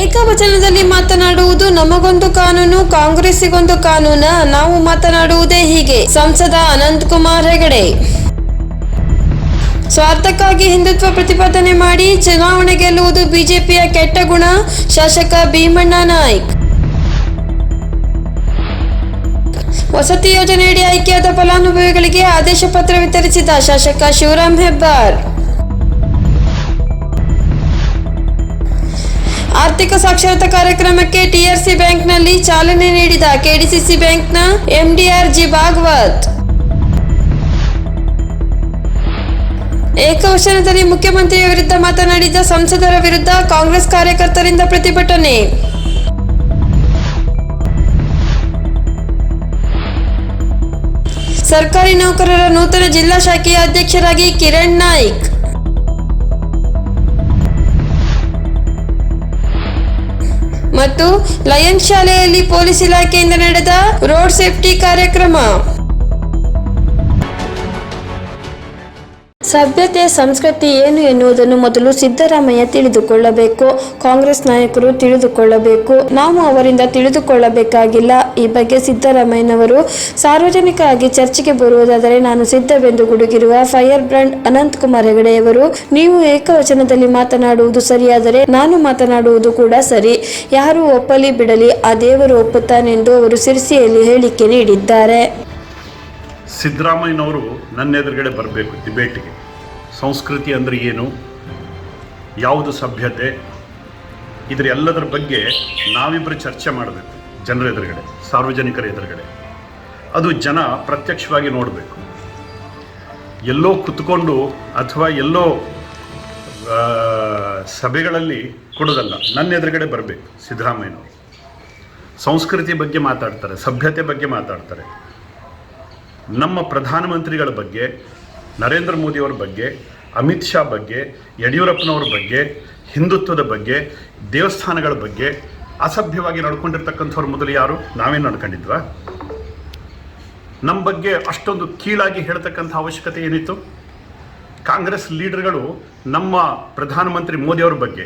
ಏಕವಚನದಲ್ಲಿ ಮಾತನಾಡುವುದು ನಮಗೊಂದು ಕಾನೂನು, ಕಾಂಗ್ರೆಸ್ಸಿಗೊಂದು ಕಾನೂನ, ನಾವು ಮಾತನಾಡುವುದೇ ಹೀಗೆ. ಸಂಸದ ಅನಂತ್ ಕುಮಾರ್ ಹೆಗಡೆ. ಸ್ವಾರ್ಥಕ್ಕಾಗಿ ಹಿಂದುತ್ವ ಪ್ರತಿಪಾದನೆ ಮಾಡಿ ಚುನಾವಣೆ ಗೆಲ್ಲುವುದು ಬಿಜೆಪಿಯ ಕೆಟ್ಟ ಗುಣ, ಶಾಸಕ ಭೀಮಣ್ಣ ನಾಯ್ಕ್. ವಸತಿ ಯೋಜನೆಯಡಿ ಆಯ್ಕೆಯಾದ ಫಲಾನುಭವಿಗಳಿಗೆ ಆದೇಶ ಪತ್ರ ವಿತರಿಸಿದ ಶಾಸಕ ಶಿವರಾಮ್ ಹೆಬ್ಬಾರ್. ಆರ್ಥಿಕ ಸಾಕ್ಷರತಾ ಕಾರ್ಯಕ್ರಮಕ್ಕೆ ಟಿಆರ್ಸಿ ಬ್ಯಾಂಕ್ನಲ್ಲಿ ಚಾಲನೆ ನೀಡಿದ ಕೆಡಿಸಿಸಿ ಬ್ಯಾಂಕ್ನ ಎಂಡಿಆರ್ ಜಿ ಭಾಗವತ್. ಏಕವಚನದಲ್ಲಿ ಮುಖ್ಯಮಂತ್ರಿಯ ವಿರುದ್ಧ ಮಾತನಾಡಿದ ಸಂಸದರ ವಿರುದ್ಧ ಕಾಂಗ್ರೆಸ್ ಕಾರ್ಯಕರ್ತರಿಂದ ಪ್ರತಿಭಟನೆ. ಸರ್ಕಾರಿ ನೌಕರರ ನೂತನ ಜಿಲ್ಲಾ ಶಾಖೆಯ ಅಧ್ಯಕ್ಷರಾಗಿ ಕಿರಣ್ ನಾಯ್ಕ್. ಮತ್ತು ಲಯನ್ ಶಾಲೆಯಲ್ಲಿ ಪೊಲೀಸ್ ಇಲಾಖೆಯಿಂದ ನಡೆದ ರೋಡ್ ಸೇಫ್ಟಿ ಕಾರ್ಯಕ್ರಮ. ಸಭ್ಯತೆ, ಸಂಸ್ಕೃತಿ ಏನು ಎನ್ನುವುದನ್ನು ಮೊದಲು ಸಿದ್ದರಾಮಯ್ಯ ತಿಳಿದುಕೊಳ್ಳಬೇಕು. ಕಾಂಗ್ರೆಸ್ ನಾಯಕರು ತಿಳಿದುಕೊಳ್ಳಬೇಕು. ನಾವು ಅವರಿಂದ ತಿಳಿದುಕೊಳ್ಳಬೇಕಾಗಿಲ್ಲ. ಈ ಬಗ್ಗೆ ಸಿದ್ದರಾಮಯ್ಯನವರು ಸಾರ್ವಜನಿಕವಾಗಿ ಚರ್ಚೆಗೆ ಬರುವುದಾದರೆ ನಾನು ಸಿದ್ಧವೆಂದು ಗುಡುಗಿರುವ ಫೈರ್ ಬ್ರ್ಯಾಂಡ್ ಅನಂತ್ ಕುಮಾರ್ ಹೆಗಡೆಯವರು, ನೀವು ಏಕವಚನದಲ್ಲಿ ಮಾತನಾಡುವುದು ಸರಿಯಾದರೆ ನಾನು ಮಾತನಾಡುವುದು ಕೂಡ ಸರಿ. ಯಾರು ಒಪ್ಪಲಿ ಬಿಡಲಿ, ಆ ದೇವರು ಒಪ್ಪುತ್ತಾನೆಂದು ಅವರು ಸಿರ್ಸಿಯಲ್ಲಿ ಹೇಳಿಕೆ ನೀಡಿದ್ದಾರೆ. ಸಿದ್ದರಾಮಯ್ಯನವರು ನನ್ನ ಎದುರುಗಡೆ ಬರಬೇಕು ಡಿಬೇಟ್ಗೆ ಸಂಸ್ಕೃತಿ ಅಂದರೆ ಏನು? ಯಾವುದು ಸಭ್ಯತೆ? ಇದರ ಎಲ್ಲದರ ಬಗ್ಗೆ ನಾವಿಬ್ಬರು ಚರ್ಚೆ ಮಾಡಬೇಕು, ಜನರ ಎದುರುಗಡೆ, ಸಾರ್ವಜನಿಕರ ಎದುರುಗಡೆ. ಅದು ಜನ ಪ್ರತ್ಯಕ್ಷವಾಗಿ ನೋಡಬೇಕು. ಎಲ್ಲೋ ಕುತ್ಕೊಂಡು ಅಥವಾ ಎಲ್ಲೋ ಸಭೆಗಳಲ್ಲಿ ಕೊಡೋದಲ್ಲ, ನನ್ನ ಎದುರುಗಡೆ ಬರಬೇಕು, ಸಿದ್ದರಾಮಯ್ಯನವರು. ಸಂಸ್ಕೃತಿ ಬಗ್ಗೆ ಮಾತಾಡ್ತಾರೆ, ಸಭ್ಯತೆ ಬಗ್ಗೆ ಮಾತಾಡ್ತಾರೆ. ನಮ್ಮ ಪ್ರಧಾನಮಂತ್ರಿಗಳ ಬಗ್ಗೆ ನರೇಂದ್ರ ಮೋದಿಯವರ ಬಗ್ಗೆ, ಅಮಿತ್ ಶಾ ಬಗ್ಗೆ, ಯಡಿಯೂರಪ್ಪನವ್ರ ಬಗ್ಗೆ, ಹಿಂದುತ್ವದ ಬಗ್ಗೆ, ದೇವಸ್ಥಾನಗಳ ಬಗ್ಗೆ ಅಸಭ್ಯವಾಗಿ ನಡ್ಕೊಂಡಿರ್ತಕ್ಕಂಥವ್ರ ಮೊದಲು ಯಾರು? ನಾವೇನು ನಡ್ಕೊಂಡಿದ್ವಾ ನಮ್ಮ ಬಗ್ಗೆ ಅಷ್ಟೊಂದು ಕೀಳಾಗಿ ಹೇಳ್ತಕ್ಕಂಥ ಅವಶ್ಯಕತೆ ಏನಿತ್ತು? ಕಾಂಗ್ರೆಸ್ ಲೀಡರ್ಗಳು ನಮ್ಮ ಪ್ರಧಾನಮಂತ್ರಿ ಮೋದಿಯವ್ರ ಬಗ್ಗೆ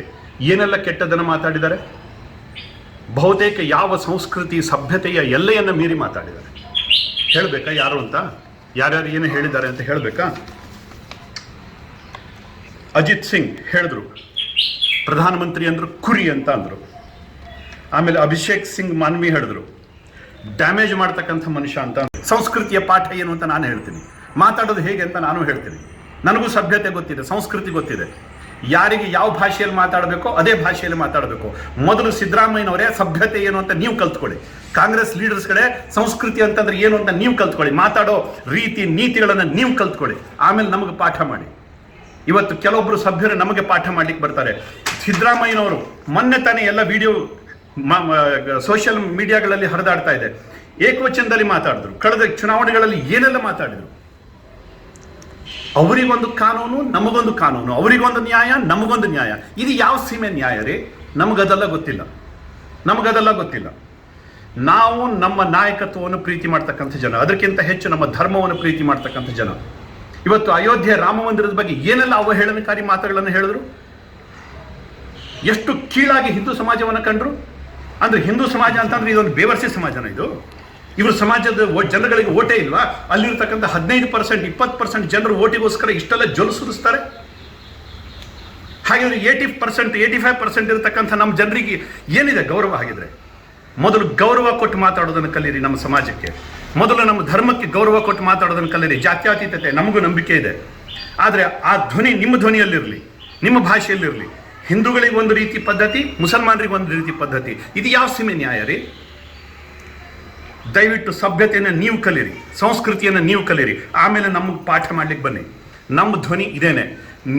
ಏನೆಲ್ಲ ಕೆಟ್ಟದನ್ನು ಮಾತಾಡಿದ್ದಾರೆ? ಬಹುತೇಕ ಯಾವ ಸಂಸ್ಕೃತಿ ಸಭ್ಯತೆಯ ಎಲ್ಲೆಯನ್ನು ಮೀರಿ ಮಾತಾಡಿದ್ದಾರೆ? ಹೇಳಬೇಕಾ ಯಾರು ಅಂತ? ಯಾರ್ಯಾರು ಏನು ಹೇಳಿದ್ದಾರೆ ಅಂತ ಹೇಳಬೇಕಾ? ಅಜಿತ್ ಸಿಂಗ್ ಹೇಳಿದ್ರು. ಪ್ರಧಾನಮಂತ್ರಿ ಅಂದ್ರು, ಕುರಿ ಅಂತ ಅಂದರು. ಆಮೇಲೆ ಅಭಿಷೇಕ್ ಸಿಂಗ್ ಮಾನ್ವಿ ಹೇಳಿದ್ರು. ಡ್ಯಾಮೇಜ್ ಮಾಡ್ತಕ್ಕಂಥ ಮನುಷ್ಯ ಅಂತ. ಸಂಸ್ಕೃತಿಯ ಪಾಠ ಏನು ಅಂತ ನಾನು ಹೇಳ್ತೀನಿ. ಮಾತಾಡೋದು ಹೇಗೆ ಅಂತ ನಾನು ಹೇಳ್ತೀನಿ. ನನಗೂ ಸಭ್ಯತೆ ಗೊತ್ತಿದೆ, ಸಂಸ್ಕೃತಿ ಗೊತ್ತಿದೆ. ಯಾರಿಗೆ ಯಾವ ಭಾಷೆಯಲ್ಲಿ ಮಾತಾಡಬೇಕೋ ಅದೇ ಭಾಷೆಯಲ್ಲಿ ಮಾತಾಡಬೇಕು. ಮೊದಲು ಸಿದ್ದರಾಮಯ್ಯನವರೇ ಸಭ್ಯತೆ ಏನು ಅಂತ ನೀವು ಕಲ್ತ್ಕೊಳ್ಳಿ. ಕಾಂಗ್ರೆಸ್ ಲೀಡರ್ಸ್ ಕಡೆ ಸಂಸ್ಕೃತಿ ಅಂತಂದ್ರೆ ಏನು ಅಂತ ನೀವು ಕಲ್ತ್ಕೊಳ್ಳಿ. ಮಾತಾಡೋ ರೀತಿ, ನೀತಿಗಳನ್ನು ನೀವು ಕಲ್ತ್ಕೊಳ್ಳಿ. ಆಮೇಲೆ ನಮಗೆ ಪಾಠ ಮಾಡಿ. ಇವತ್ತು ಕೆಲವೊಬ್ಬರು ಸಭ್ಯರು ನಮಗೆ ಪಾಠ ಮಾಡ್ಲಿಕ್ಕೆ ಬರ್ತಾರೆ. ಸಿದ್ದರಾಮಯ್ಯನವರು ಮೊನ್ನೆ ತಾನೇ ಎಲ್ಲ ವಿಡಿಯೋ ಸೋಷಿಯಲ್ ಮೀಡಿಯಾಗಳಲ್ಲಿ ಹರಿದಾಡ್ತಾ ಇದೆ. ಏಕವಚನದಲ್ಲಿ ಮಾತಾಡಿದ್ರು. ಕಳೆದ ಚುನಾವಣೆಗಳಲ್ಲಿ ಏನೆಲ್ಲ ಮಾತಾಡಿದ್ರು? ಅವರಿಗೊಂದು ಕಾನೂನು, ನಮಗೊಂದು ಕಾನೂನು. ಅವರಿಗೊಂದು ನ್ಯಾಯ, ನಮಗೊಂದು ನ್ಯಾಯ. ಇದು ಯಾವ ಸೀಮೆ ನ್ಯಾಯ ರೀ? ನಮಗದೆಲ್ಲ ಗೊತ್ತಿಲ್ಲ. ನಮಗದೆಲ್ಲ ಗೊತ್ತಿಲ್ಲ. ನಾವು ನಮ್ಮ ನಾಯಕತ್ವವನ್ನು ಪ್ರೀತಿ ಮಾಡ್ತಕ್ಕಂಥ ಜನ. ಅದಕ್ಕಿಂತ ಹೆಚ್ಚು ನಮ್ಮ ಧರ್ಮವನ್ನು ಪ್ರೀತಿ ಮಾಡ್ತಕ್ಕಂಥ ಜನ. ಇವತ್ತು ಅಯೋಧ್ಯೆ ರಾಮ ಮಂದಿರದ ಬಗ್ಗೆ ಏನೆಲ್ಲ ಅವಹೇಳನಕಾರಿ ಮಾತುಗಳನ್ನು ಹೇಳಿದ್ರು? ಎಷ್ಟು ಕೀಳಾಗಿ ಹಿಂದೂ ಸಮಾಜವನ್ನು ಕಂಡ್ರು? ಅಂದ್ರೆ ಹಿಂದೂ ಸಮಾಜ ಅಂತಂದ್ರೆ ಇದೊಂದು ಬೇವರ್ಸಿ ಸಮಾಜನ ಇದು. ಇವರು ಸಮಾಜದ ಜನಗಳಿಗೆ ಓಟೇ ಇಲ್ವಾ? ಅಲ್ಲಿರ್ತಕ್ಕಂಥ ಹದಿನೈದು ಪರ್ಸೆಂಟ್, ಇಪ್ಪತ್ತು ಪರ್ಸೆಂಟ್ ಜನರು ಓಟಿಗೋಸ್ಕರ ಇಷ್ಟೆಲ್ಲ ಜೊಲು ಸುರಿಸ್ತಾರೆ. ಹಾಗಿದ್ರೆ eighty percent eighty five percent ಇರತಕ್ಕಂಥ ನಮ್ಮ ಜನರಿಗೆ ಏನಿದೆ ಗೌರವ ಆಗಿದ್ರೆ ಮೊದಲು ಗೌರವ ಕೊಟ್ಟು ಮಾತಾಡೋದನ್ನು ಕಲೀರಿ ನಮ್ಮ ಸಮಾಜಕ್ಕೆ. ಮೊದಲು ನಮ್ಮ ಧರ್ಮಕ್ಕೆ ಗೌರವ ಕೊಟ್ಟು ಮಾತಾಡೋದನ್ನು ಕಲೀರಿ. ಜಾತ್ಯಾತೀತತೆ ನಮಗೂ ನಂಬಿಕೆ ಇದೆ. ಆದರೆ ಆ ಧ್ವನಿ ನಿಮ್ಮ ಧ್ವನಿಯಲ್ಲಿರಲಿ, ನಿಮ್ಮ ಭಾಷೆಯಲ್ಲಿರಲಿ, ಹಿಂದೂಗಳಿಗೆ ಒಂದು ರೀತಿ ಪದ್ಧತಿ, ಮುಸಲ್ಮಾನರಿಗೆ ಒಂದು ರೀತಿ ಪದ್ಧತಿ. ಇದು ಯಾವ ಸೀಮೆ ನ್ಯಾಯ ರೀ? ದಯವಿಟ್ಟು ಸಭ್ಯತೆಯನ್ನು ನೀವು ಕಲಿಯಿರಿ, ಸಂಸ್ಕೃತಿಯನ್ನು ನೀವು ಕಲೀರಿ ಆಮೇಲೆ ನಮಗೆ ಪಾಠ ಮಾಡ್ಲಿಕ್ಕೆ ಬನ್ನಿ. ನಮ್ಮ ಧ್ವನಿ ಇದೇನೆ.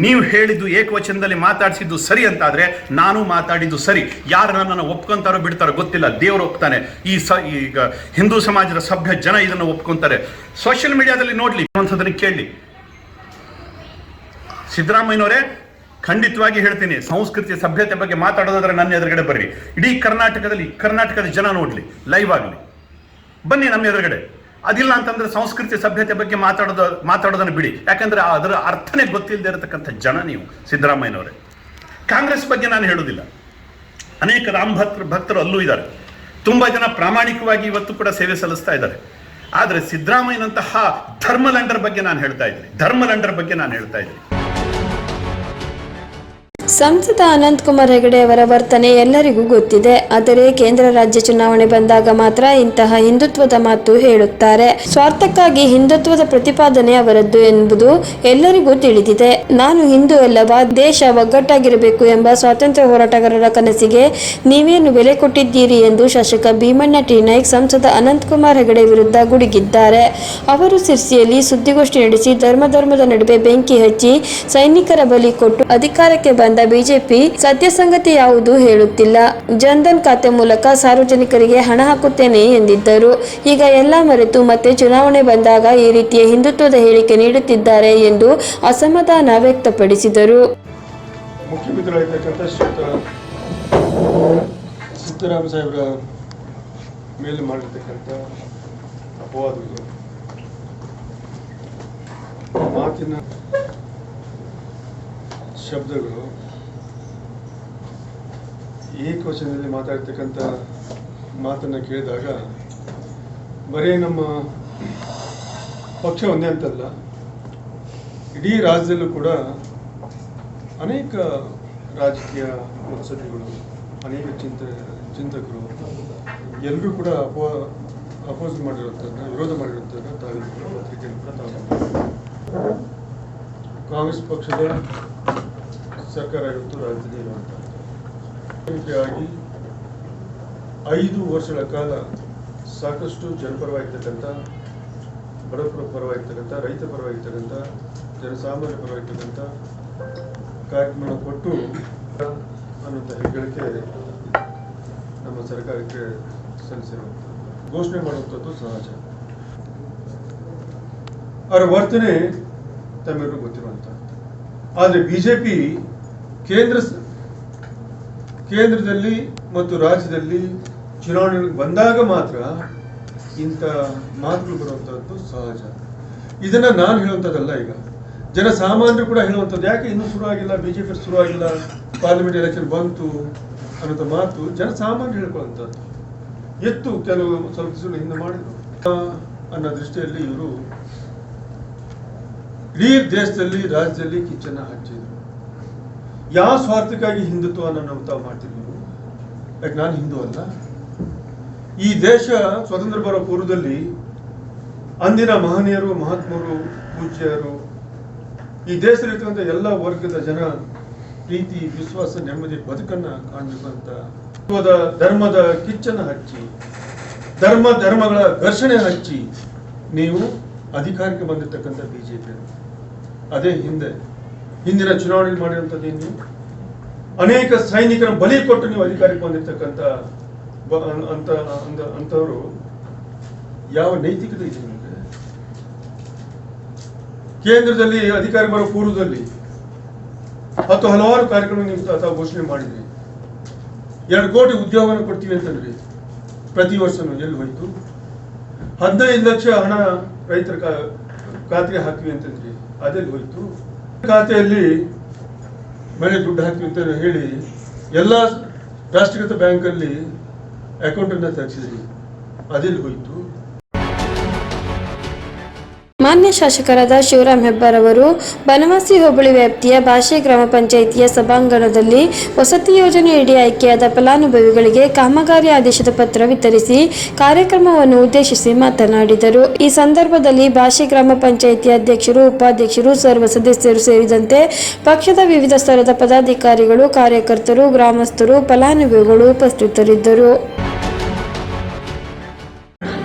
ನೀವು ಹೇಳಿದ್ದು ಏಕವಚನದಲ್ಲಿ ಮಾತಾಡಿಸಿದ್ದು ಸರಿ ಅಂತಾದರೆ ನಾನು ಮಾತಾಡಿದ್ದು ಸರಿ. ಯಾರು ನನ್ನನ್ನು ಒಪ್ಕೊಂತಾರೋ ಬಿಡ್ತಾರೋ ಗೊತ್ತಿಲ್ಲ, ದೇವರು ಒಪ್ತಾನೆ. ಈ ಸ, ಈಗ ಹಿಂದೂ ಸಮಾಜದ ಸಭ್ಯ ಜನ ಇದನ್ನು ಒಪ್ಕೊಂತಾರೆ. ಸೋಷಿಯಲ್ ಮೀಡಿಯಾದಲ್ಲಿ ನೋಡಲಿ ಒಂದ್ಸದನ್ನು ಕೇಳಲಿ. ಸಿದ್ದರಾಮಯ್ಯನವರೇ, ಖಂಡಿತವಾಗಿ ಹೇಳ್ತೀನಿ ಸಂಸ್ಕೃತಿ ಸಭ್ಯತೆ ಬಗ್ಗೆ ಮಾತಾಡೋದಾದ್ರೆ ನನ್ನ ಎದುರುಗಡೆ ಬರ್ರಿ. ಇಡೀ ಕರ್ನಾಟಕದಲ್ಲಿ, ಕರ್ನಾಟಕದ ಜನ ನೋಡಲಿ ಲೈವ್ ಆಗಲಿ. ಬನ್ನಿ ನಮ್ಮ ಎದುರುಗಡೆ. ಅದಿಲ್ಲ ಅಂತಂದ್ರೆ ಸಂಸ್ಕೃತಿ ಸಭ್ಯತೆ ಬಗ್ಗೆ ಮಾತಾಡೋದು, ಮಾತಾಡೋದನ್ನು ಬಿಡಿ. ಯಾಕಂದ್ರೆ ಅದರ ಅರ್ಥನೇ ಗೊತ್ತಿಲ್ಲದೆ ಇರತಕ್ಕಂಥ ಜನ ನೀವು, ಸಿದ್ದರಾಮಯ್ಯನವರೇ. ಕಾಂಗ್ರೆಸ್ ಬಗ್ಗೆ ನಾನು ಹೇಳುವುದಿಲ್ಲ. ಅನೇಕ ರಾಮ್ ಭಕ್ತರು ಭಕ್ತರು ಅಲ್ಲೂ ಇದ್ದಾರೆ. ತುಂಬ ಜನ ಪ್ರಾಮಾಣಿಕವಾಗಿ ಇವತ್ತು ಕೂಡ ಸೇವೆ ಸಲ್ಲಿಸ್ತಾ ಇದ್ದಾರೆ. ಆದರೆ ಸಿದ್ದರಾಮಯ್ಯನಂತಹ ಧರ್ಮಲಂಡರ್ ಬಗ್ಗೆ ನಾನು ಹೇಳ್ತಾ ಇದ್ದೀನಿ. ಧರ್ಮಲಂಡರ್ ಬಗ್ಗೆ ನಾನು ಹೇಳ್ತಾ ಇದ್ದೀನಿ. ಸಂಸದ ಅನಂತಕುಮಾರ್ ಹೆಗಡೆ ಅವರ ವರ್ತನೆ ಎಲ್ಲರಿಗೂ ಗೊತ್ತಿದೆ. ಆದರೆ ಕೇಂದ್ರ ರಾಜ್ಯ ಚುನಾವಣೆ ಬಂದಾಗ ಮಾತ್ರ ಇಂತಹ ಹಿಂದುತ್ವದ ಮಾತು ಹೇಳುತ್ತಾರೆ. ಸ್ವಾರ್ಥಕ್ಕಾಗಿ ಹಿಂದುತ್ವದ ಪ್ರತಿಪಾದನೆ ಅವರದ್ದು ಎಂಬುದು ಎಲ್ಲರಿಗೂ ತಿಳಿದಿದೆ. ನಾನು ಹಿಂದೂ ಅಲ್ಲವ? ದೇಶ ಒಗ್ಗಟ್ಟಾಗಿರಬೇಕು ಎಂಬ ಸ್ವಾತಂತ್ರ್ಯ ಹೋರಾಟಗಾರರ ಕನಸಿಗೆ ನೀವೇನು ಬೆಲೆ ಕೊಟ್ಟಿದ್ದೀರಿ ಎಂದು ಶಾಸಕ ಭೀಮಣ್ಣ ಟಿ. ನಾಯ್ಕ್ ಸಂಸದ ಅನಂತಕುಮಾರ್ ಹೆಗಡೆ ವಿರುದ್ಧ ಗುಡುಗಿದ್ದಾರೆ. ಅವರು ಸಿರ್ಸಿಯಲ್ಲಿ ಸುದ್ದಿಗೋಷ್ಠಿ ನಡೆಸಿ ಧರ್ಮ ಧರ್ಮದ ನಡುವೆ ಬೆಂಕಿ ಹಚ್ಚಿ ಸೈನಿಕರ ಬಲಿ ಕೊಟ್ಟು ಅಧಿಕಾರಕ್ಕೆ ಬಂದ ಬಿಜೆಪಿ ಸತ್ಯ ಸಂಗತಿ ಯಾವುದು ಹೇಳುತ್ತಿಲ್ಲ. ಜನ್ಧನ್ ಖಾತೆ ಮೂಲಕ ಸಾರ್ವಜನಿಕರಿಗೆ ಹಣ ಹಾಕುತ್ತೇನೆ ಎಂದಿದ್ದರು. ಈಗ ಎಲ್ಲ ಮರೆತು ಮತ್ತೆ ಚುನಾವಣೆ ಬಂದಾಗ ಈ ರೀತಿಯ ಹಿಂದುತ್ವದ ಹೇಳಿಕೆ ನೀಡುತ್ತಿದ್ದಾರೆ ಎಂದು ಅಸಮಾಧಾನ ವ್ಯಕ್ತಪಡಿಸಿದರು. ಶಬ್ದಗಳು ಏಕವಚನದಲ್ಲಿ ಮಾತಾಡ್ತಕ್ಕಂಥ ಮಾತನ್ನು ಕೇಳಿದಾಗ, ಬರೀ ನಮ್ಮ ಪಕ್ಷ ಒಂದೇ ಅಂತಲ್ಲ, ಇಡೀ ರಾಜ್ಯದಲ್ಲೂ ಕೂಡ ಅನೇಕ ರಾಜಕೀಯ ಮುತ್ಸದ್ದಿಗಳು, ಅನೇಕ ಚಿಂತ, ಚಿಂತಕರು ಎಲ್ಲರೂ ಕೂಡ ಅಪೋ, ಅಪೋಸ್ ಮಾಡಿರುವಂಥದ್ದನ್ನ ವಿರೋಧ ಮಾಡಿರುವಂಥದ್ದನ್ನ ತಾವು ಪತ್ರಿಕೆಯಲ್ಲಿ ಕೂಡ ತಾವು ಕಾಂಗ್ರೆಸ್ ಪಕ್ಷದ ಸರ್ಕಾರ ಇವತ್ತು ರಾಜ್ಯದಲ್ಲಿ ಇರುವಂಥದ್ದು ಮುಖ್ಯವಾಗಿ ಐದು ವರ್ಷಗಳ ಕಾಲ ಸಾಕಷ್ಟು ಜನಪರವಾಗಿರ್ತಕ್ಕಂಥ, ಬಡವರ ಪರವಾಗಿರ್ತಕ್ಕಂಥ, ರೈತ ಪರವಾಗಿರ್ತಕ್ಕಂಥ ಜನಸಾಮಾನ್ಯ ಪರವಾಗಿರ್ತಕ್ಕಂಥ ಕಾರ್ಯಕ್ರಮ ಕೊಟ್ಟು ಅನ್ನುವಂಥ ಹೆಗ್ಗಳಿಕೆ ನಮ್ಮ ಸರ್ಕಾರಕ್ಕೆ ಸಲ್ಲಿಸಿರುವಂಥ ಘೋಷಣೆ ಮಾಡುವಂಥದ್ದು ಸಹಜ ಅವರ ವರ್ತನೆ ತಮ್ಮೆಲ್ಲರೂ ಗೊತ್ತಿರುವಂಥ ಆದರೆ ಬಿಜೆಪಿ ಕೇಂದ್ರ ಸ- ಕೇಂದ್ರದಲ್ಲಿ ಮತ್ತು ರಾಜ್ಯದಲ್ಲಿ ಚುನಾವಣೆ ಬಂದಾಗ ಮಾತ್ರ ಇಂಥ ಮಾತುಗಳು ಬರುವಂಥದ್ದು ಸಹಜ. ಇದನ್ನ ನಾನು ಹೇಳುವಂಥದ್ದಲ್ಲ ಈಗ. ಜನಸಾಮಾನ್ಯರು ಕೂಡ ಹೇಳುವಂಥದ್ದು ಯಾಕೆ ಇನ್ನೂ ಶುರು ಆಗಿಲ್ಲ? ಬಿಜೆಪಿ ಶುರು ಆಗಿಲ್ಲ? ಪಾರ್ಲಿಮೆಂಟ್ ಎಲೆಕ್ಷನ್ ಬಂತು ಅನ್ನೋಂಥ ಮಾತು ಜನಸಾಮಾನ್ಯರು ಹೇಳ್ಕೊಳ್ಳುವಂಥದ್ದು ಎತ್ತು ಕೆಲವು ಸ್ವಲ್ಪ ಹಿಂದೆ ಮಾಡಿದ್ರು. ಅನ್ನೋ ದೃಷ್ಟಿಯಲ್ಲಿ ಇವರು ಇಡೀ ದೇಶದಲ್ಲಿ ರಾಜ್ಯದಲ್ಲಿ ಕಿಚ್ಚನ್ನ ಹಚ್ಚಿದ್ರು. ಯಾವ ಸ್ವಾರ್ಥಕ್ಕಾಗಿ ಹಿಂದುತ್ವವನ್ನು ನಾವು ತಾವು ಮಾಡ್ತೀವಿ ನೀವು? ಯಾಕೆ ನಾನು ಹಿಂದೂ ಅಲ್ಲ ಈ ದೇಶ ಸ್ವತಂತ್ರ ಬರೋ ಪೂರ್ವದಲ್ಲಿ ಅಂದಿನ ಮಹನೀಯರು, ಮಹಾತ್ಮರು, ಪೂಜ್ಯರು, ಈ ದೇಶದಲ್ಲಿರ್ತಕ್ಕಂಥ ಎಲ್ಲ ವರ್ಗದ ಜನ ಪ್ರೀತಿ, ವಿಶ್ವಾಸ, ನೆಮ್ಮದಿ, ಬದುಕನ್ನ ಅಂತ ಧರ್ಮದ ಕಿಚ್ಚನ್ನ ಹಚ್ಚಿ, ಧರ್ಮ ಧರ್ಮಗಳ ಘರ್ಷಣೆ ಹಚ್ಚಿ ನೀವು ಅಧಿಕಾರಕ್ಕೆ ಬಂದಿರತಕ್ಕಂಥ ಬಿಜೆಪಿ ಅದೇ ಹಿಂದೆ ಹಿಂದಿನ ಚುನಾವಣೆ ಮಾಡಿರುವಂಥದ್ದು ಏನು ಅನೇಕ ಸೈನಿಕರ ಬಲಿ ಕೊಟ್ಟು ನೀವು ಅಧಿಕಾರಕ್ಕೆ ಬಂದಿರತಕ್ಕಂಥ ಅಂತ ಅಂತ ಅಂತವರು ಯಾವ ನೈತಿಕತೆ ಇದೆ ಕೇಂದ್ರದಲ್ಲಿ ಅಧಿಕಾರ ಬರೋ ಪೂರ್ವದಲ್ಲಿ ಹತ್ತು ಹಲವಾರು ಕಾರ್ಯಕ್ರಮ ನೀವು ತಾವು ಘೋಷಣೆ ಮಾಡಿದ್ರಿ. ಎರಡು ಕೋಟಿ ಉದ್ಯೋಗವನ್ನು ಕೊಡ್ತೀವಿ ಅಂತಂದ್ರಿ ಪ್ರತಿ ವರ್ಷನೂ ಎಲ್ಲಿ ಹೋಯ್ತು? ಹದಿನೈದು ಲಕ್ಷ ಹಣ ರೈತರ ಖಾತ್ರಿ ಹಾಕ್ತೀವಿ ಅಂತಂದ್ರಿ ಅದೆಲ್ಲಿ ಹೋಯ್ತು? ಖಾತೆಯಲ್ಲಿ ಮನೆ ದುಡ್ಡು ಹಾಕಿ ಅಂತ ಹೇಳಿ ಎಲ್ಲ ರಾಷ್ಟ್ರೀಕೃತ ಬ್ಯಾಂಕಲ್ಲಿ ಅಕೌಂಟನ್ನು ತೆಗೆಸಿದ್ರಿ ಅದೆಲ್ಲಿ ಹೋಯ್ತು. ಮಾನ್ಯ ಶಾಸಕರಾದ ಶಿವರಾಮ್ ಹೆಬ್ಬಾರ್ ಅವರು, ಬನವಾಸಿ ಹೋಬಳಿ ವ್ಯಾಪ್ತಿಯ ಭಾಷೆ ಗ್ರಾಮ ಪಂಚಾಯಿತಿಯ ಸಭಾಂಗಣದಲ್ಲಿ ವಸತಿ ಯೋಜನೆಯಡಿ ಆಯ್ಕೆಯಾದ ಫಲಾನುಭವಿಗಳಿಗೆ ಕಾಮಗಾರಿ ಆದೇಶದ ಪತ್ರ ವಿತರಿಸಿ ಕಾರ್ಯಕ್ರಮವನ್ನು ಉದ್ದೇಶಿಸಿ ಮಾತನಾಡಿದರು. ಈ ಸಂದರ್ಭದಲ್ಲಿ ಭಾಷೆ ಗ್ರಾಮ ಪಂಚಾಯಿತಿ ಅಧ್ಯಕ್ಷರು, ಉಪಾಧ್ಯಕ್ಷರು, ಸರ್ವ ಸದಸ್ಯರು ಸೇರಿದಂತೆ ಪಕ್ಷದ ವಿವಿಧ ಸ್ತರದ ಪದಾಧಿಕಾರಿಗಳು, ಕಾರ್ಯಕರ್ತರು, ಗ್ರಾಮಸ್ಥರು, ಫಲಾನುಭವಿಗಳು ಉಪಸ್ಥಿತರಿದ್ದರು.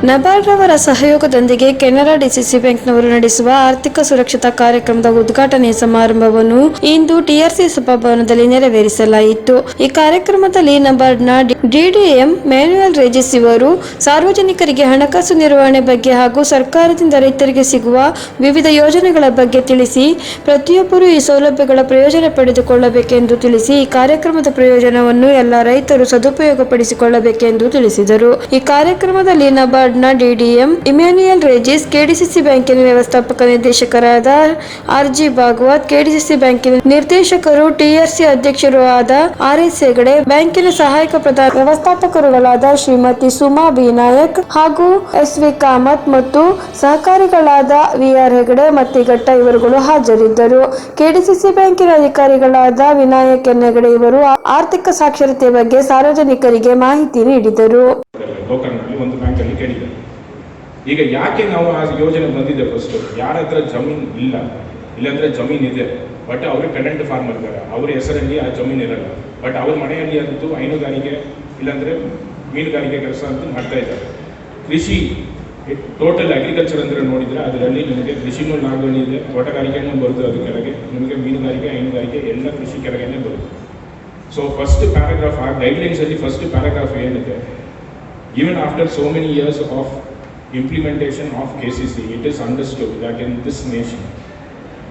ನಬಾರ್ಡ್ ರವರ ಸಹಯೋಗದೊಂದಿಗೆ ಕೆನರಾ ಡಿಸಿಸಿ ಬ್ಯಾಂಕ್ನವರು ನಡೆಸುವ ಆರ್ಥಿಕ ಸುರಕ್ಷತಾ ಕಾರ್ಯಕ್ರಮದ ಉದ್ಘಾಟನೆ ಸಮಾರಂಭವನ್ನು ಇಂದು ಟಿಆರ್ಸಿ ಸಭಾಭವನದಲ್ಲಿ ನೆರವೇರಿಸಲಾಯಿತು. ಈ ಕಾರ್ಯಕ್ರಮದಲ್ಲಿ ನಬಾರ್ಡ್ನ ಡಿಡಿಎಂ ಮ್ಯಾನ್ಯುಯಲ್ ರೇಜಿಸ್ ಇವರು ಸಾರ್ವಜನಿಕರಿಗೆ ಹಣಕಾಸು ನಿರ್ವಹಣೆ ಬಗ್ಗೆ ಹಾಗೂ ಸರ್ಕಾರದಿಂದ ರೈತರಿಗೆ ಸಿಗುವ ವಿವಿಧ ಯೋಜನೆಗಳ ಬಗ್ಗೆ ತಿಳಿಸಿ, ಪ್ರತಿಯೊಬ್ಬರು ಈ ಸೌಲಭ್ಯಗಳ ಪ್ರಯೋಜನ ಪಡೆದುಕೊಳ್ಳಬೇಕೆಂದು ತಿಳಿಸಿ, ಈ ಕಾರ್ಯಕ್ರಮದ ಪ್ರಯೋಜನವನ್ನು ಎಲ್ಲ ರೈತರು ಸದುಪಯೋಗಪಡಿಸಿಕೊಳ್ಳಬೇಕೆಂದು ತಿಳಿಸಿದರು. ಈ ಕಾರ್ಯಕ್ರಮದಲ್ಲಿ ನಬಾರ್ಡ್ ವಾರ್ಡ್ನ ಡಿಡಿಎಂ ಇಮ್ಯಾನ್ಯುಯಲ್ ರೇಜಿಸ್ ಕೆಡಿಸಿಸಿ ಬ್ಯಾಂಕಿನ ವ್ಯವಸ್ಥಾಪಕ ನಿರ್ದೇಶಕರಾದ ಆರ್ ಜಿ ಭಾಗವತ್, ಕೆಡಿಸಿಸಿ ಬ್ಯಾಂಕಿನ ನಿರ್ದೇಶಕರು ಟಿಆರ್ಸಿ ಅಧ್ಯಕ್ಷರು ಆದ ಆರ್ ಎಸ್ ಹೆಗಡೆ, ಬ್ಯಾಂಕಿನ ಸಹಾಯಕ ಪ್ರಧಾನ ವ್ಯವಸ್ಥಾಪಕರುಗಳಾದ ಶ್ರೀಮತಿ ಸುಮಾ ಬಿ ನಾಯಕ್ ಹಾಗೂ ಎಸ್ ವಿ ಕಾಮತ್ ಮತ್ತು ಸಹಕಾರಿಗಳಾದ ವಿ ಆರ್ ಹೆಗಡೆ ಮತ್ತಿಘಟ್ಟ ಇವರುಗಳು ಹಾಜರಿದ್ದರು. ಕೆಡಿಸಿಸಿ ಬ್ಯಾಂಕಿನ ಅಧಿಕಾರಿಗಳಾದ ವಿನಾಯಕ್ ಎನ್ ಹೆಗಡೆ ಇವರು ಆರ್ಥಿಕ ಸಾಕ್ಷರತೆ ಬಗ್ಗೆ ಸಾರ್ವಜನಿಕರಿಗೆ ಮಾಹಿತಿ ನೀಡಿದರು. ಒಂದು ಬ್ಯಾಂಕಲ್ಲಿ ಈಗ ಯಾಕೆ ನಾವು ಆ ಯೋಜನೆ ಬಂದಿದೆ ಫಸ್ಟ್ ಯಾರ ಹತ್ರ ಜಮೀನು ಇಲ್ಲ, ಇಲ್ಲಾಂದ್ರೆ ಜಮೀನು ಇದೆ ಬಟ್ ಅವರು ಟೆನೆಂಟ್ ಫಾರ್ಮರ್ ಇದ್ದಾರೆ ಅವ್ರ ಹೆಸರಲ್ಲಿ ಆ ಜಮೀನು ಇರಲ್ಲ. ಬಟ್ ಅವ್ರ ಮನೆಯಲ್ಲಿ ಅಂತೂ ಹೈನುಗಾರಿಕೆ, ಇಲ್ಲಾಂದ್ರೆ ಮೀನುಗಾರಿಕೆ ಕೆಲಸ ಅಂತ ಮಾಡ್ತಾ ಇದ್ದಾರೆ. ಕೃಷಿ ಟೋಟಲ್ ಅಗ್ರಿಕಲ್ಚರ್ ಅಂದ್ರೆ ನೋಡಿದ್ರೆ ಅದರಲ್ಲಿ ನಿಮಗೆ ಕೃಷಿನೂ ನಾಗಣಿ ಇದೆ, ತೋಟಗಾರಿಕೆನೂ ಬರುತ್ತೆ ಅದ್ರ ಕೆಳಗೆ. ನಿಮಗೆ ಮೀನುಗಾರಿಕೆ, ಹೈನುಗಾರಿಕೆ ಎಲ್ಲ ಕೃಷಿ ಕೆಳಗೇನೆ ಬರುತ್ತೆ. ಸೊ ಫಸ್ಟ್ ಪ್ಯಾರಾಗ್ರಾಫ್ ಆ ಗೈಡ್ಲೈನ್ಸ್ ಅಲ್ಲಿ ಫಸ್ಟ್ ಪ್ಯಾರಾಗ್ರಾಫ್ ಏನಿದೆ? Even after so many years of implementation of KCC, it is understood that in this nation,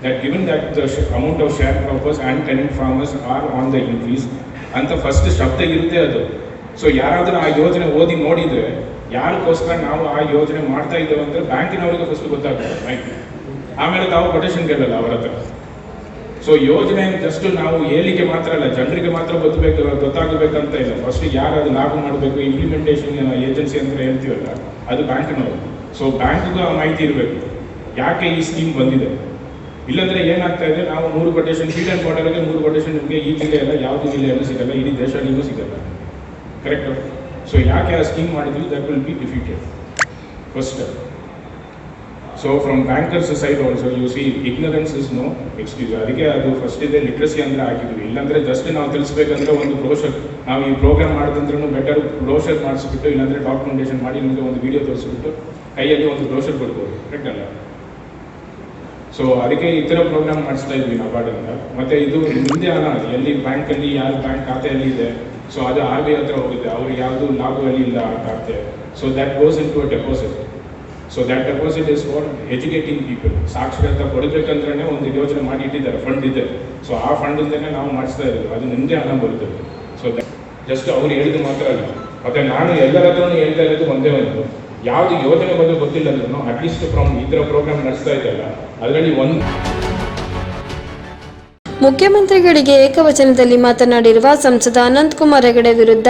that given that the amount of sharecroppers and tenant farmers are on the increase, ಅಂತ first ಶಬ್ದ ಇರುತ್ತೆ ಅದು. So ಯಾರಾದರೂ ಆ ಯೋಜನೆ ಓದಿ ನೋಡಿದರೆ ಯಾರಕ್ಕೋಸ್ಕರ ನಾವು ಆ ಯೋಜನೆ ಮಾಡ್ತಾ ಇದ್ದೇವೆ ಅಂದ್ರೆ ಬ್ಯಾಂಕಿನವರಿಗೆ ಫಸ್ಟ್ ಗೊತ್ತಾಗುತ್ತೆ ಮಾಹಿತಿ ಆಮೇಲೆ ತಾವು ಕೊಟೇಶನ್ ಕೇಳಲ್ಲ ಅವರ ಹತ್ರ. ಸೊ ಯೋಜನೆ ಜಸ್ಟ್ ನಾವು ಹೇಳಿಕೆ ಮಾತ್ರ ಅಲ್ಲ ಜನರಿಗೆ ಮಾತ್ರ ಗೊತ್ತಬೇಕು ಗೊತ್ತಾಗಬೇಕಂತ ಇಲ್ಲ. ಫಸ್ಟ್ ಯಾರು ಅದು ಲಾಗು ಮಾಡಬೇಕು ಇಂಪ್ಲಿಮೆಂಟೇಷನ್ ಏಜೆನ್ಸಿ ಅಂತ ಹೇಳ್ತೀವಲ್ಲ ಅದು ಬ್ಯಾಂಕ್ನವರು ಸೊ ಬ್ಯಾಂಕ್ಗೂ ಆ ಮಾಹಿತಿ ಇರಬೇಕು. ಯಾಕೆ ಈ ಸ್ಕೀಮ್ ಬಂದಿದೆ? ಇಲ್ಲಾಂದ್ರೆ ಏನಾಗ್ತಾ ಇದೆ? ನಾವು ಮೂರು ಕೊಟೇಶನ್ ಫೀಡ್ ಅಂಡ್ ಬಾರ್ಡರ್ಗೆ ಮೂರು ಕೊಟೇಶನ್ ನಿಮಗೆ ಈ ಜಿಲ್ಲೆ ಎಲ್ಲ, ಯಾವುದು ಜಿಲ್ಲೆಯಲ್ಲೂ ಸಿಗಲ್ಲ. ಇಡೀ ದೇಶ ನಿಮಗೂ ಸಿಗಲ್ಲ. ಕರೆಕ್ಟ್ ಸೊ ಯಾಕೆ ಆ ಸ್ಕೀಮ್ ಮಾಡಿದ್ವಿ? That will be defeated first so from bankers side also you see ignorance is no excuse ಅದಕ್ಕೆ ಅದು ಫಸ್ಟ್ ಇದೆ ಲಿಟ್ರಸಿ ಅಂದರೆ ಹಾಕಿದ್ವಿ ಇಲ್ಲಾಂದ್ರೆ ಜಸ್ಟ್ ನಾವು ತಿಳಿಸ್ಬೇಕಂದ್ರೆ ಒಂದು ಬ್ರೋಷರ್ ನಾವು ಈ ಪ್ರೋಗ್ರಾಮ್ ಮಾಡೋದಂದ್ರೂ ಬೆಟರ್ ಬ್ರೋಷರ್ ಮಾಡಿಸ್ಬಿಟ್ಟು, ಇಲ್ಲಾಂದರೆ ಡಾಕ್ಯುಮೆಂಟೇಷನ್ ಮಾಡಿ ನಿಮಗೆ ಒಂದು ವಿಡಿಯೋ ತೋರಿಸ್ಬಿಟ್ಟು ಕೈಯಲ್ಲಿ ಒಂದು ಬ್ರೋಷರ್ ಕೊಡ್ಬೋದು ಕರೆಕ್ಟ್ ಅಲ್ಲ? ಸೊ ಅದಕ್ಕೆ ಈ ಥರ ಪ್ರೋಗ್ರಾಮ್ ಮಾಡಿಸ್ತಾ ಇದ್ವಿ ನಬಾರ್ಡಿಂದ ಮತ್ತೆ ಇದು ಮುಂದೆ ಅಲ್ಲ ಎಲ್ಲಿ ಬ್ಯಾಂಕಲ್ಲಿ ಯಾರು ಬ್ಯಾಂಕ್ ಖಾತೆಯಲ್ಲಿ ಇದೆ ಸೊ ಅದು ಆರ್ ಬಿ ಹತ್ರ ಹೋಗುತ್ತೆ ಅವ್ರು ಯಾವುದು ಲಾಭದಲ್ಲಿ ಇಲ್ಲ ಆ ಖಾತೆ. So that goes into deposit so that deposit is for educating people ಸಾಕ್ಷರತೆ ಕೊಡಬೇಕಂದ್ರೆ ಒಂದು ಯೋಜನೆ ಮಾಡಿ ಇಟ್ಟಿದ್ದಾರೆ ಫಂಡ್ ಇದೆ. ಸೊ ಆ ಫಂಡಿಂದನೇ ನಾವು ಮಾಡಿಸ್ತಾ ಇದ್ದೀವಿ ಅದು ನಿಮ್ಮದೇ ಹಣ ಬರುತ್ತೆ. ಜಸ್ಟ್ ಅವ್ರು ಹೇಳಿದ್ದು ಮಾತ್ರ ಅಲ್ಲ. ಮತ್ತೆ ನಾನು ಎಲ್ಲರ ಹತ್ರನೂ ಹೇಳ್ತಾ ಇರೋದು ಒಂದೇ ಒಂದು. ಯಾವುದು ಯೋಜನೆ ಬಗ್ಗೆ ಗೊತ್ತಿಲ್ಲ ಅಂದ್ರೂ ಅಟ್ಲೀಸ್ಟ್ ಫ್ರಮ್ ಈ ಥರ ಪ್ರೋಗ್ರಾಮ್ ನಡೆಸ್ತಾ ಇದ್ದಲ್ಲ ಅದರಲ್ಲಿ ಒಂದು ಮುಖ್ಯಮಂತ್ರಿಗಳಿಗೆ ಏಕವಚನದಲ್ಲಿ ಮಾತನಾಡಿರುವ ಸಂಸದ ಅನಂತಕುಮಾರ್ ಹೆಗಡೆ ವಿರುದ್ಧ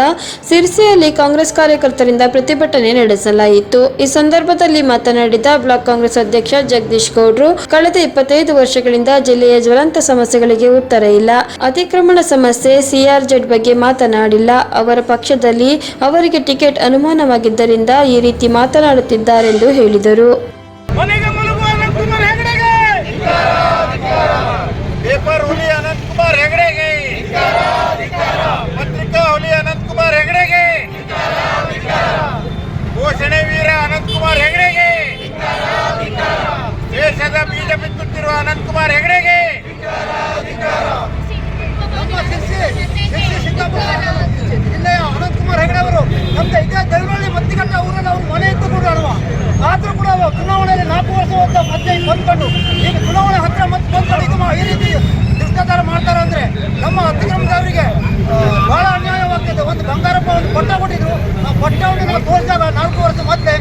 ಸಿರ್ಸಿಯಲ್ಲಿ ಕಾಂಗ್ರೆಸ್ ಕಾರ್ಯಕರ್ತರಿಂದ ಪ್ರತಿಭಟನೆ ನಡೆಸಲಾಯಿತು. ಈ ಸಂದರ್ಭದಲ್ಲಿ ಮಾತನಾಡಿದ ಬ್ಲಾಕ್ ಕಾಂಗ್ರೆಸ್ ಅಧ್ಯಕ್ಷ ಜಗದೀಶ್ ಗೌಡ್ರು, ಕಳೆದ ಇಪ್ಪತ್ತೈದು ವರ್ಷಗಳಿಂದ ಜಿಲ್ಲೆಯ ಜ್ವಲಂತ ಸಮಸ್ಯೆಗಳಿಗೆ ಉತ್ತರ ಇಲ್ಲ. ಅತಿಕ್ರಮಣ ಸಮಸ್ಯೆ ಸಿಆರ್ಜೆಡ್ ಬಗ್ಗೆ ಮಾತನಾಡಿಲ್ಲ. ಅವರ ಪಕ್ಷದಲ್ಲಿ ಅವರಿಗೆ ಟಿಕೆಟ್ ಅನುಮಾನವಾಗಿದ್ದರಿಂದ ಈ ರೀತಿ ಮಾತನಾಡುತ್ತಿದ್ದಾರೆಂದು ಹೇಳಿದರು. ನಮ್ದು ಇದೇ. ದಳವಳ್ಳಿ ಮತ್ತಿಗಟ್ಟ ಊರಲ್ಲಿ ಅವ್ರು ಮನೆ ಇತ್ತು ಕೂಡ ಅಲ್ವಾ? ಆದ್ರೂ ಕೂಡ ಚುನಾವಣೆಯಲ್ಲಿ ನಾಲ್ಕು ವರ್ಷ ಹೋದ ಮತ್ತೆ ಬಂದ್ಕೊಂಡು, ಈಗ ಚುನಾವಣೆ ಹತ್ತಿರ ಮತ್ತೆ ಬಂದ್ಕೊಂಡು ಇದು ಈ ರೀತಿ ದುಷ್ಟಾಚಾರ ಮಾಡ್ತಾರೆ ಅಂದ್ರೆ ನಮ್ಮ ಅತಿಕ್ರಮದವರಿಗೆ ಬಹಳ ಅನ್ಯಾಯವಾಗ್ತದೆ. ಒಂದು ಬಂಗಾರಪ್ಪ ಒಂದು ಪಟ್ಟ ಕೊಟ್ಟಿದ್ರು. ಆ ಪಟ್ಟವನ್ನು ನಾವು ತೋರಿಸಿದಾಗ ನಾಲ್ಕು ವರ್ಷ ಮತ್ತೆ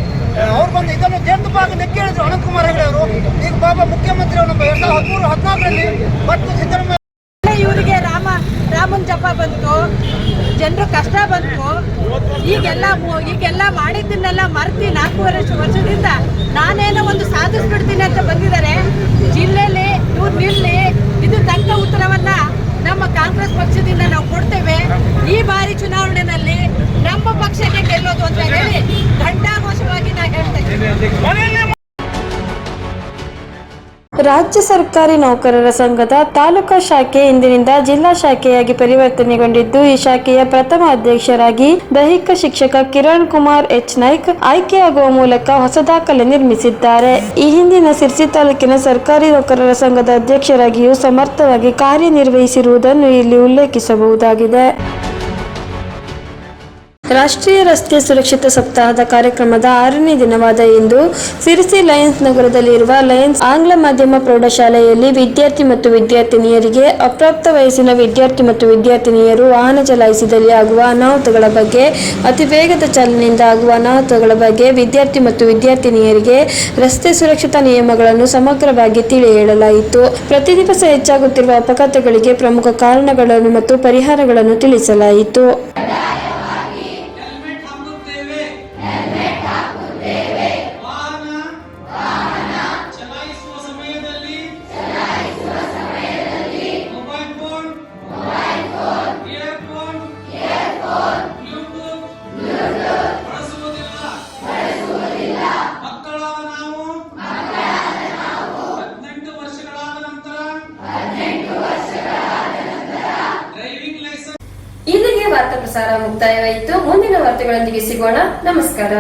ಅವ್ರು ಬಂದು ಇದನ್ನು ಜೇನುತುಪ್ಪ ಹಾಕಿ ನೆಕ್ಕಿ ಹೇಳಿದ್ರು ಅನಂತಕುಮಾರ್ ಹೆಗಡೆ ಅವರು. ಈಗ ಬಾಬಾ ಮುಖ್ಯಮಂತ್ರಿ ಅವರು ಎರಡ್ ಸಾವಿರದ ಹದಿಮೂರು, ಹದಿನಾಲ್ಕರಲ್ಲಿ ಮತ್ತು ಸಿದ್ದರಾಮಯ್ಯ ಇವರಿಗೆ ರಾಮ, ರಾಮನ್ ಜಪ ಬಂತು. ಜನರು ಕಷ್ಟ ಬಂತು. ಈಗೆಲ್ಲ ಈಗೆಲ್ಲ ಮಾಡಿದ್ದನ್ನೆಲ್ಲ ಮರ್ತಿ ನಾಲ್ಕೂವರೆ ವರ್ಷ- ವರ್ಷದಿಂದ ನಾನೇನೋ ಒಂದು ಸಾಧಿಸ್ಬಿಡ್ತೀನಿ ಅಂತ ಬಂದಿದ್ದಾರೆ. ಜಿಲ್ಲೆಯಲ್ಲಿ ಇವ್ರು ನಿಲ್ಲಿ ಇದು ತಕ್ಕ ಉತ್ತರವನ್ನ ನಮ್ಮ ಕಾಂಗ್ರೆಸ್ ಪಕ್ಷದಿಂದ ನಾವು ಕೊಡ್ತೇವೆ. ಈ ಬಾರಿ ಚುನಾವಣೆಯಲ್ಲಿ ನಮ್ಮ ಪಕ್ಷಕ್ಕೆ ಗೆಲ್ಲೋದು ಅಂತ ಹೇಳಿ ಘಂಟಾಘೋಷವಾಗಿ ನಾ ಹೇಳ್ತೇನೆ ರಾಜ್ಯ ಸರ್ಕಾರಿ ನೌಕರರ ಸಂಘದ ತಾಲೂಕಾ ಶಾಖೆ ಇಂದಿನಿಂದ ಜಿಲ್ಲಾ ಶಾಖೆಯಾಗಿ ಪರಿವರ್ತನೆಗೊಂಡಿದ್ದು, ಈ ಶಾಖೆಯ ಪ್ರಥಮ ಅಧ್ಯಕ್ಷರಾಗಿ ದೈಹಿಕ ಶಿಕ್ಷಕ ಕಿರಣ್ ಕುಮಾರ್ ಎಚ್. ನಾಯ್ಕ್ ಆಯ್ಕೆಯಾಗುವ ಮೂಲಕ ಹೊಸ ದಾಖಲೆ ನಿರ್ಮಿಸಿದ್ದಾರೆ. ಈ ಹಿಂದಿನ ಸಿರ್ಸಿ ತಾಲೂಕಿನ ಸರ್ಕಾರಿ ನೌಕರರ ಸಂಘದ ಅಧ್ಯಕ್ಷರಾಗಿಯೂ ಸಮರ್ಥವಾಗಿ ಕಾರ್ಯನಿರ್ವಹಿಸಿರುವುದನ್ನು ಇಲ್ಲಿ ಉಲ್ಲೇಖಿಸಬಹುದಾಗಿದೆ. ರಾಷ್ಟ್ರೀಯ ರಸ್ತೆ ಸುರಕ್ಷತಾ ಸಪ್ತಾಹದ ಕಾರ್ಯಕ್ರಮದ ಆರನೇ ದಿನವಾದ ಇಂದು ಸಿರಿಸಿ ಲಯನ್ಸ್ ನಗರದಲ್ಲಿರುವ ಲಯನ್ಸ್ ಆಂಗ್ಲ ಮಾಧ್ಯಮ ಪ್ರೌಢಶಾಲೆಯಲ್ಲಿ ವಿದ್ಯಾರ್ಥಿ ಮತ್ತು ವಿದ್ಯಾರ್ಥಿನಿಯರಿಗೆ ಅಪ್ರಾಪ್ತ ವಯಸ್ಸಿನ ವಿದ್ಯಾರ್ಥಿ ಮತ್ತು ವಿದ್ಯಾರ್ಥಿನಿಯರು ವಾಹನ ಚಲಾಯಿಸಿದಲ್ಲಿ ಆಗುವ ಅನಾಹುತಗಳ ಬಗ್ಗೆ, ಅತಿ ವೇಗದ ಚಾಲನೆಯಿಂದ ಆಗುವ ಅನಾಹುತಗಳ ಬಗ್ಗೆ ವಿದ್ಯಾರ್ಥಿ ಮತ್ತು ವಿದ್ಯಾರ್ಥಿನಿಯರಿಗೆ ರಸ್ತೆ ಸುರಕ್ಷತಾ ನಿಯಮಗಳನ್ನು ಸಮಗ್ರವಾಗಿ ತಿಳಿ ಹೇಳಲಾಯಿತು ಪ್ರತಿ ದಿವಸ ಹೆಚ್ಚಾಗುತ್ತಿರುವ ಅಪಘಾತಗಳಿಗೆ ಪ್ರಮುಖ ಕಾರಣಗಳನ್ನು ಮತ್ತು ಪರಿಹಾರಗಳನ್ನು ತಿಳಿಸಲಾಯಿತು. ಸಿಗೋಣ ನಮಸ್ಕಾರ.